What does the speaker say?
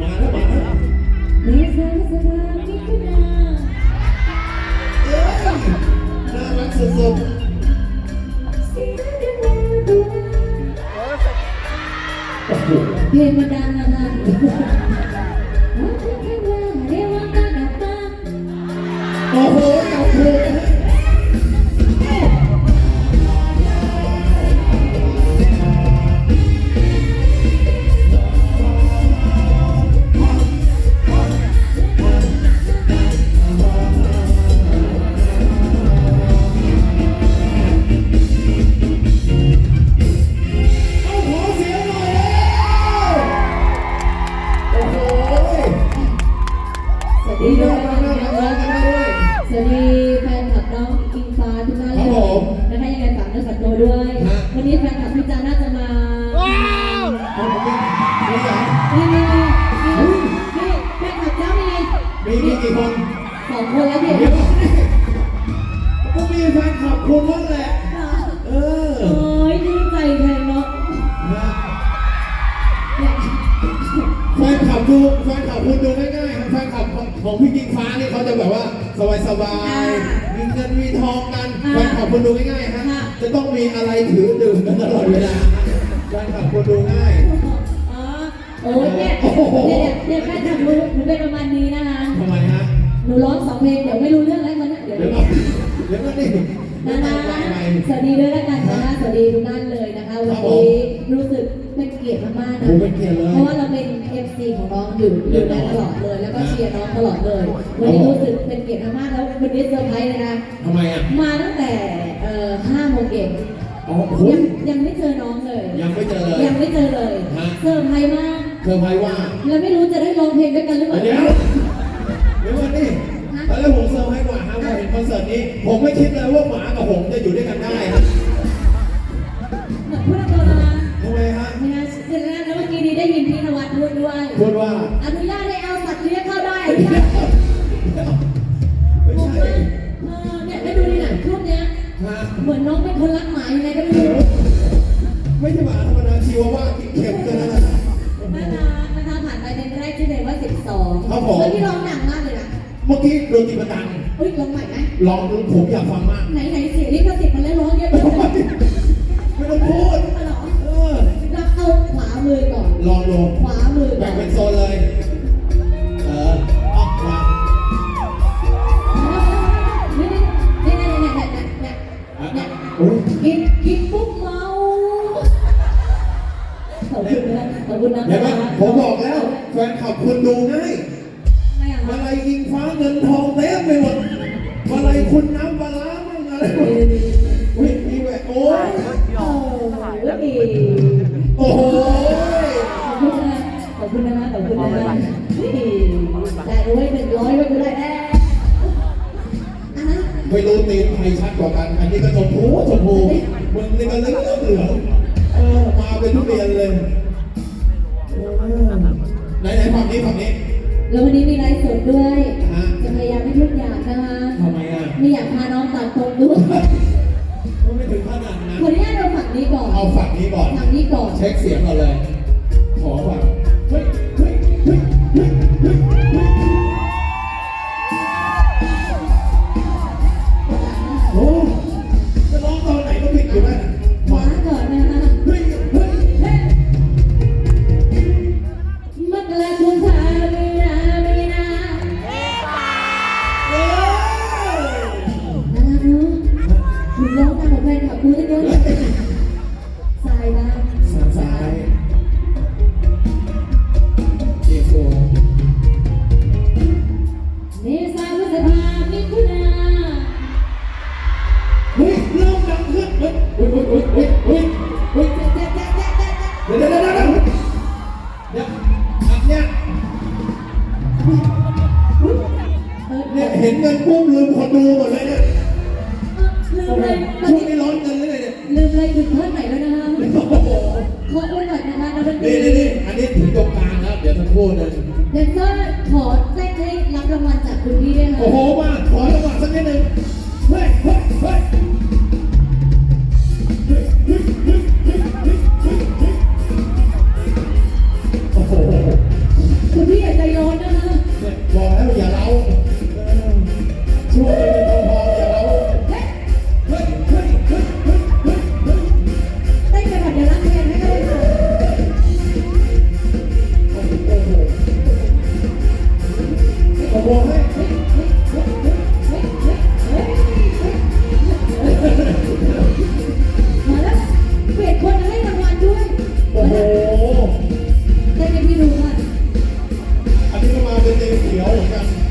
มาแล้วมาแล้วเมษาสน้ารักสดสีน้ำเงินตัพลงมันดังนะคะ มีมีกี่คนสองคนแล้วเดี๋ยวเดี๋ยวก็มีแฟนคลับคุณนั่นแหละ เออโอ้ยดีใจแทนเนาะนะแฟนคลับดูแฟนคลับคุณดูง่ายๆครับแฟนคลับของของพี่กิ่งฟ้านี่เขาจะแบบว่าสบายๆมีเงินมีทองกันแฟนคลับคุณดูง่ายๆฮะจะต้องมีอะไรถือดื่มกันตลอดเวลาแฟนคลับคุณดูง่ายอ๋อ โอ้ยเนี่ยเนี่ยเนี่ยแฟนคลับหนูหนูเป็นประมาณนี้นะคะทำไมฮะหนูร้องสองเพลงเดี๋ยวไม่รู้เรื่องแล้วมันเดี๋ยวเดี๋ยวก่อนเดี๋ยวก่อนนี่นะนะไปไปสวัสดีด้วยแล้วกันนะสวัสดีทุกท่านเลยนะคะวันนี้รู้สึกเป็นเกียรติมากๆนะโอ้เป็นเกียรติเลยเพราะว่าเราเป็น FC ของน้องอยู่อยู่ได้ตลอดเลย แล้วก็เชียร์น้องตลอดเลย วันนี้รู้สึกเป็นเกียรติมากๆแล้ววันนี้เซอร์ไพรส์เลยนะทำไมอะมาตั้งแต่เอ่อ5โมงเย็นอ๋อโอ้โหยังยังไม่เจอน้องเลย ยังไม่เจอเลยยังไม่เจอเลยฮะเซอร์ไพรส์มาก เธอร์ไพรส์ว่า แล้วไม่รู้จะได้ร้องเพลงด้วยกันหรือเปล่าเดี๋ยวเดี๋ยวก่อนนี่ตอนแรกผมเซอร์ไพรส์กว่าฮะพอเห็นคอนเสิร์ตนี้ ผมไม่คิดเลยว่าหมากับหงส์จะอยู่ด้วยกันได้ฮะเดนตีประตังเฮ้ยร้องใหม่ไหมลองดูผมอยากฟังมาก ไหนไหนเสียลิ อุ้ยมีแหวนโอ้ยโอ้ยโอ้โหขอบคุณนะขอบคุณนะขอบคุณนะได้ไว้หนึ่งร้อยไว้ก็ได้แน่อะไม่รู้ตีนใครชัดกว่ากัน อันนี้ก็ชมพูชมพูมึงนี่ก็เลืองเหลืองเออมาเป็นทุเรียนเลยไหนไหนฝั่งนี้ฝั่งนี้ แล้ววันนี้มีไลฟ์สดด้วย จะพยายามไม่ทุกอย่างนะคะ ไมอะไม่อยากพาน้องตัดตรงด้วยมันไม่ถึงขนาดนั้นขออนุญาตเราฝั่งนี้ก่อน เอาฝั่งนี้ก่อน ฝั่งนี้ก่อน เช็คเสียงก่อนเลย ลับคุณตั้งเยอะสายบ้างสามสายเอโฟเมษาพฤษภามิถุนาเฮ้ยเริ่มดังขึ้นเฮ้ยเฮ้ยเฮ้ยเฮ้ยเฮ้ยเฮ้ยเจ๊เจ๊เจ๊เจ๊เจ๊เดี๋ยวเดี๋ยวเดี๋ยวเดี๋ยวเดี๋ยวอันเนี้ยเนี่ยเห็นเงินปุ๊บลืมคนดูหมดเลยเนี่ยลืโอ้มเลยช่วงนี้ ถึงเท่าไหร่แล้วนะคะโอ้โหขอไว้หน่อยนะคะนักดนตรีนี่นี่นี่อันนี้ถึงตรงกลางแล้วเดี๋ยวสักครู่หนึงแดนเซอร์ขอเต้นให้รับรางวัลจากคุณพี่ด้วยค่ะ โอ้โหมาขอจังหวะสักนิดหนึง ต็